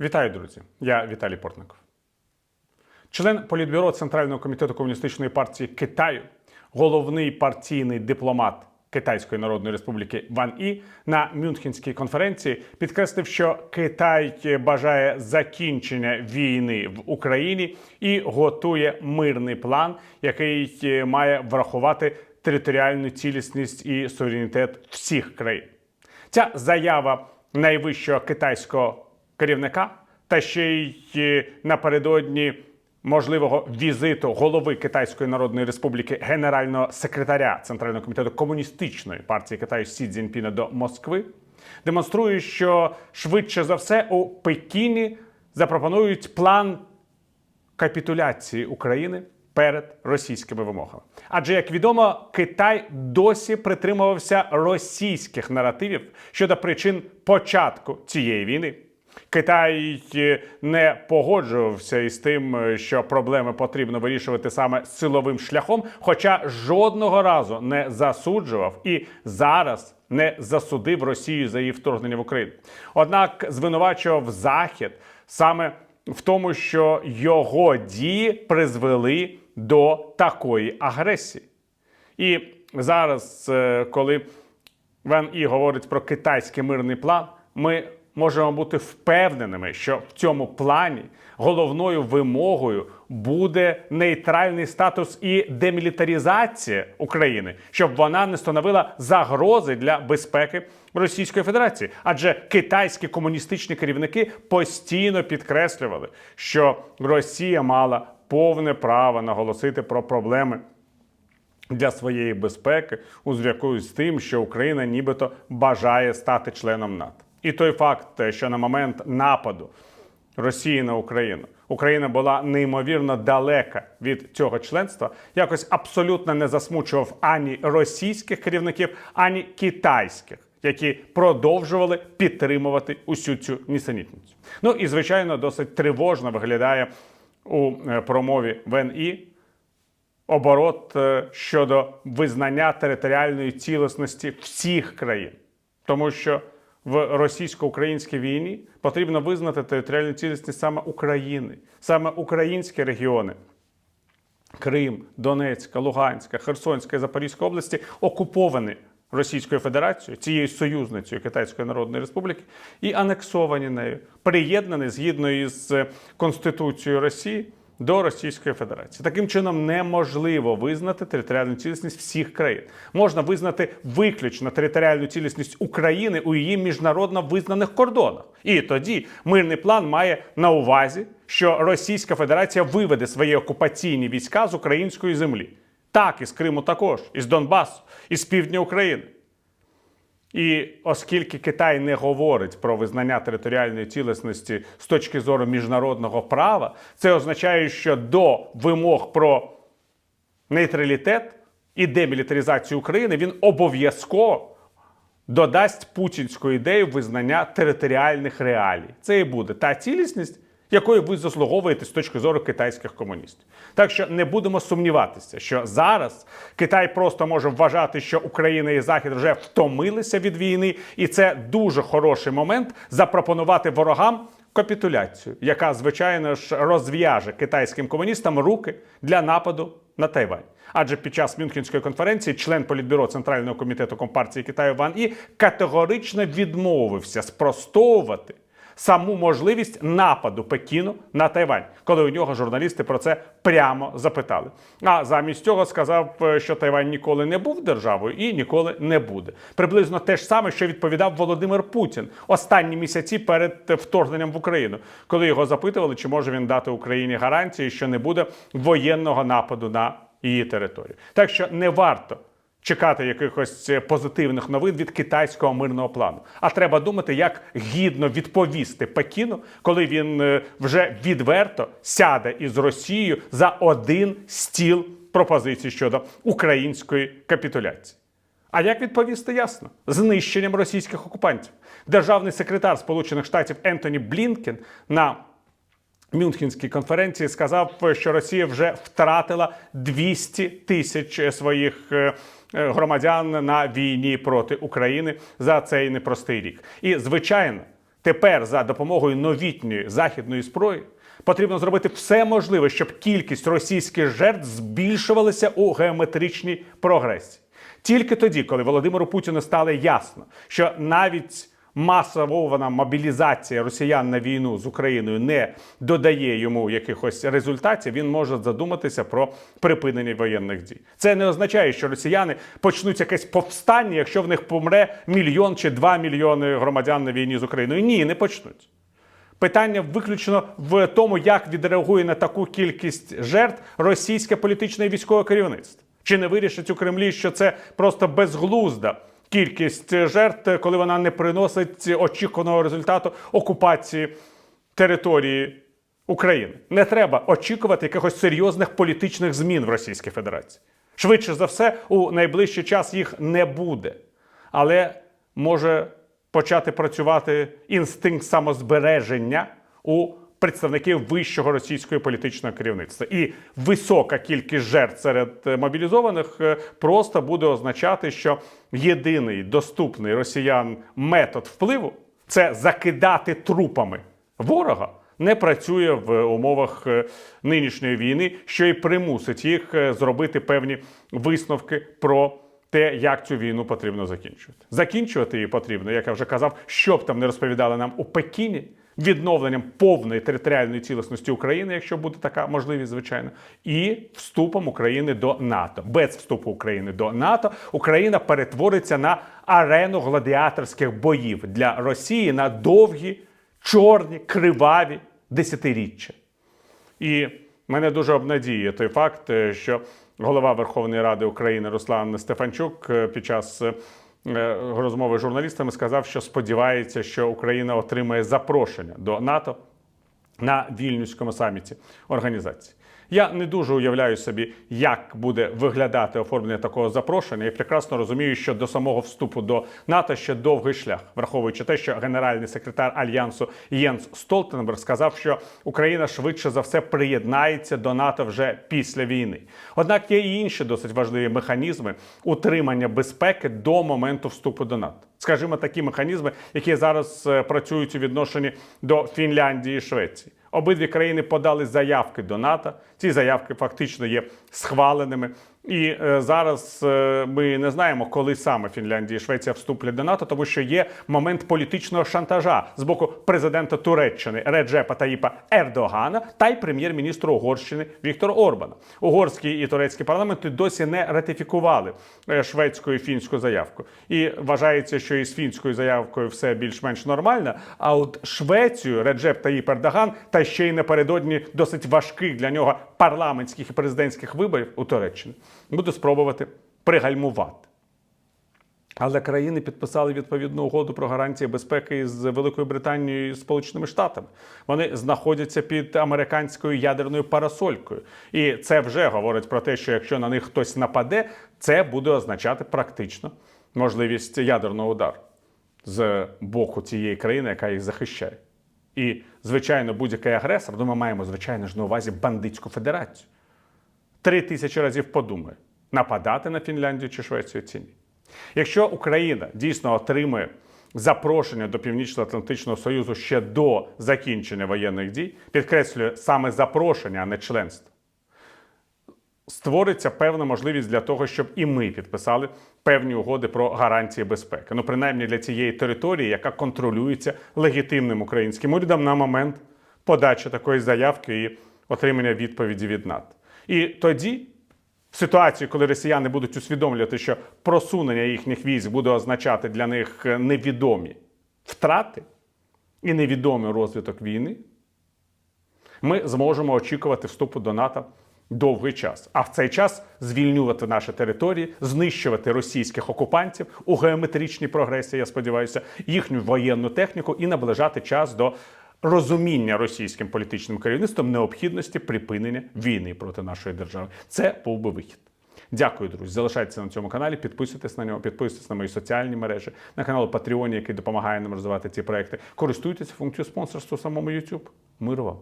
Вітаю, друзі! Я Віталій Портников. Член Політбюро Центрального комітету Комуністичної партії Китаю, головний партійний дипломат Китайської Народної Республіки Ван І на Мюнхенській конференції підкреслив, що Китай бажає закінчення війни в Україні і готує мирний план, який має врахувати територіальну цілісність і суверенітет всіх країн. Ця заява найвищого китайського керівника та ще й е, напередодні можливого візиту голови Китайської Народної Республіки генерального секретаря Центрального комітету комуністичної партії Китаю Сі Цзіньпіна до Москви демонструє, що швидше за все у Пекіні запропонують план капітуляції України перед російськими вимогами. Адже, як відомо, Китай досі притримувався російських наративів щодо причин початку цієї війни. Китай е, не погоджувався із тим, е, що проблеми потрібно вирішувати саме силовим шляхом, хоча жодного разу не засуджував і зараз не засудив Росію за її вторгнення в Україну. Однак звинувачував Захід саме в тому, що його дії призвели до такої агресії. І зараз, е, коли Ван І говорить про китайський мирний план, ми можемо бути впевненими, що в цьому плані головною вимогою буде нейтральний статус і демілітарізація України, щоб вона не становила загрози для безпеки Російської Федерації. Адже китайські комуністичні керівники постійно підкреслювали, що Росія мала повне право наголосити про проблеми для своєї безпеки у зв'язку з тим, що Україна нібито бажає стати членом НАТО. І той факт, що на момент нападу Росії на Україну Україна була неймовірно далека від цього членства, якось абсолютно не засмучував ані російських керівників, ані китайських. Які продовжували підтримувати усю цю нісенітницю. Ну і звичайно, досить тривожно виглядає у е, промові ВНІ оборот е, щодо визнання територіальної цілісності всіх країн, тому що в російсько-українській війні потрібно визнати територіальну цілісність саме України, саме українські регіони. Крим, Донецька, Луганська, Херсонська і Запорізька області окуповані Російською Федерацією, цією союзницею Китайської Народної Республіки, і анексовані нею, приєднані згідно із Конституцією Росії до Російської Федерації. Таким чином неможливо визнати територіальну цілісність всіх країн. Можна визнати виключно територіальну цілісність України у її міжнародно визнаних кордонах. І тоді мирний план має на увазі, що Російська Федерація виведе свої окупаційні війська з української землі. Так, із Криму також, із Донбасу, із півдня України. І оскільки Китай не говорить про визнання територіальної цілісності з точки зору міжнародного права, це означає, що до вимог про нейтралітет і демілітаризацію України він обов'язково додасть путінську ідею визнання територіальних реалій. Це і буде та цілісність, якої ви заслуговуєте з точки зору китайських комуністів. Так що не будемо сумніватися, що зараз Китай просто може вважати, що Україна і Захід вже втомилися від війни, і це дуже хороший момент запропонувати ворогам. Капітуляцію, яка звичайно ж розв'яже китайським комуністам руки для нападу на Тайвань. Адже під час Мюнхенської конференції член політбюро Центрального комітету Компартії Китаю Ван І категорично відмовився спростовувати саму можливість нападу Пекіну на Тайвань, коли у нього журналісти про це прямо запитали. А замість цього сказав, е, що Тайвань ніколи не був державою і ніколи не буде. Приблизно те ж саме, що відповідав Володимир Путін останні місяці перед вторгненням в Україну, коли його запитували, чи може він дати Україні гарантії, що не буде воєнного нападу на її територію. Так що не варто чекати якихось е, позитивних новин від китайського мирного плану. А треба думати, як гідно відповісти Пекіну, коли він е, вже відверто сяде із Росією за один стіл пропозицій щодо української капітуляції. А як відповісти ясно? Знищенням російських окупантів. Державний секретар Сполучених Штатів Ентоні Блінкен на Мюнхенській конференції сказав, що Росія вже втратила 200 тисяч своїх е, е, громадян на війні проти України за цей непростий рік. І звичайно. Тепер за допомогою новітньої західної зброї потрібно зробити все можливе, щоб кількість російських жертв збільшувалася у геометричній прогресії. Тільки тоді, коли Володимиру Путіну стало ясно, що навіть масована мобілізація росіян на війну з Україною не додає йому якихось результатів, він може задуматися про припинення воєнних дій. Це не означає, що росіяни почнуть якесь повстання, якщо в них помре мільйон чи два мільйони громадян на війні з Україною. Ні, не почнуть. Питання виключно в тому, як відреагує на таку кількість жертв російське політичне і військове керівництво. Чи не вирішить у Кремлі, що це просто безглузда кількість жертв, коли вона не приносить очікуваного результату окупації території України? Не треба очікувати якихось серйозних політичних змін в Російській Федерації. Швидше за все, у найближчий час їх не буде. Але може почати працювати інстинкт самозбереження у представників вищого російського політичного керівництва. І висока кількість жертв серед е, мобілізованих е, просто буде означати, що єдиний доступний росіян метод впливу це закидати трупами ворога. Не працює в умовах е, нинішньої війни, що і примусить їх зробити певні висновки про те, як цю війну потрібно закінчувати. Закінчувати її потрібно, як я вже казав, що б там не розповідали нам у Пекіні, відновленням повної територіальної цілісності України, якщо буде така можливість, звичайно, і вступом України до НАТО. Без вступу України до НАТО Україна перетвориться на арену гладіаторських боїв для Росії на довгі, чорні, криваві десятиріччя. І мене дуже обнадіює той факт, е, що голова Верховної Ради України Руслан Стефанчук е, під час е, розмови з журналістами сказав, що сподівається, що Україна отримає запрошення до НАТО на вільнюському саміті організації. Я не дуже уявляю собі, як буде виглядати оформлення такого запрошення, і прекрасно розумію, що до самого вступу до НАТО ще довгий шлях, враховуючи те, що генеральний секретар альянсу Єнс Столтенберг сказав, що Україна швидше за все приєднається до НАТО вже після війни. Однак є і інші досить важливі механізми утримання безпеки до моменту вступу до НАТО. Скажімо, такі механізми, які зараз е, працюють у відношенні до Фінляндії і Швеції. Обидві країни подали заявки до НАТО. Ці заявки фактично є схваленими. І е, зараз е, ми не знаємо, коли саме Фінляндія і Швеція вступлять до НАТО, тому що є момент політичного шантажа з боку президента Туреччини Реджепа Таїпа Ердогана та й прем'єр-міністра Угорщини Віктора Орбана. Угорський і турецький парламенти досі не ратифікували е, шведську і фінську заявку. І вважається, що із фінською заявкою все більш-менш нормально. А от Швецію Реджеп Таїп Ердоган та ще й напередодні досить важких для нього парламентських і президентських виборів у Туреччині буде спробувати пригальмувати. Але країни підписали відповідну угоду про гарантії безпеки з Великою Британією і Сполученими Штатами. Вони знаходяться під американською ядерною парасолькою. І це вже говорить про те, що якщо на них хтось нападе, це буде означати практично можливість ядерного удару з боку цієї країни, яка їх захищає. І, звичайно, будь-який агресор, ну ми маємо, звичайно ж, на увазі бандитську федерацію. Три тисячі разів подумає, нападати на Фінляндію чи Швецію чи ні. Якщо Україна дійсно отримує запрошення до Північно-Атлантичного Союзу ще до закінчення воєнних дій, підкреслюю саме запрошення, а не членство, створиться певна можливість для того, щоб і ми підписали певні угоди про гарантії безпеки. Ну, принаймні для цієї території, яка контролюється легітимним українським урядом на момент подачі такої заявки і отримання відповіді від НАТО. І тоді, в ситуації, коли росіяни будуть усвідомлювати, що просунення їхніх військ буде означати для них невідомі втрати і невідомий розвиток війни, ми зможемо очікувати вступу до НАТО довгий час. А в цей час звільнювати наші території, знищувати російських окупантів у геометричній прогресії, я сподіваюся, їхню воєнну техніку і наближати час до розуміння російським політичним керівництвом необхідності припинення війни проти нашої держави. Це був би вихід. Дякую, друзі. Залишайтеся на цьому каналі, підписуйтесь на нього, підписуйтесь на мої соціальні мережі, на канал Patreon, який допомагає нам розвивати ці проекти. Користуйтесь функцією спонсорства самому YouTube. Миру вам!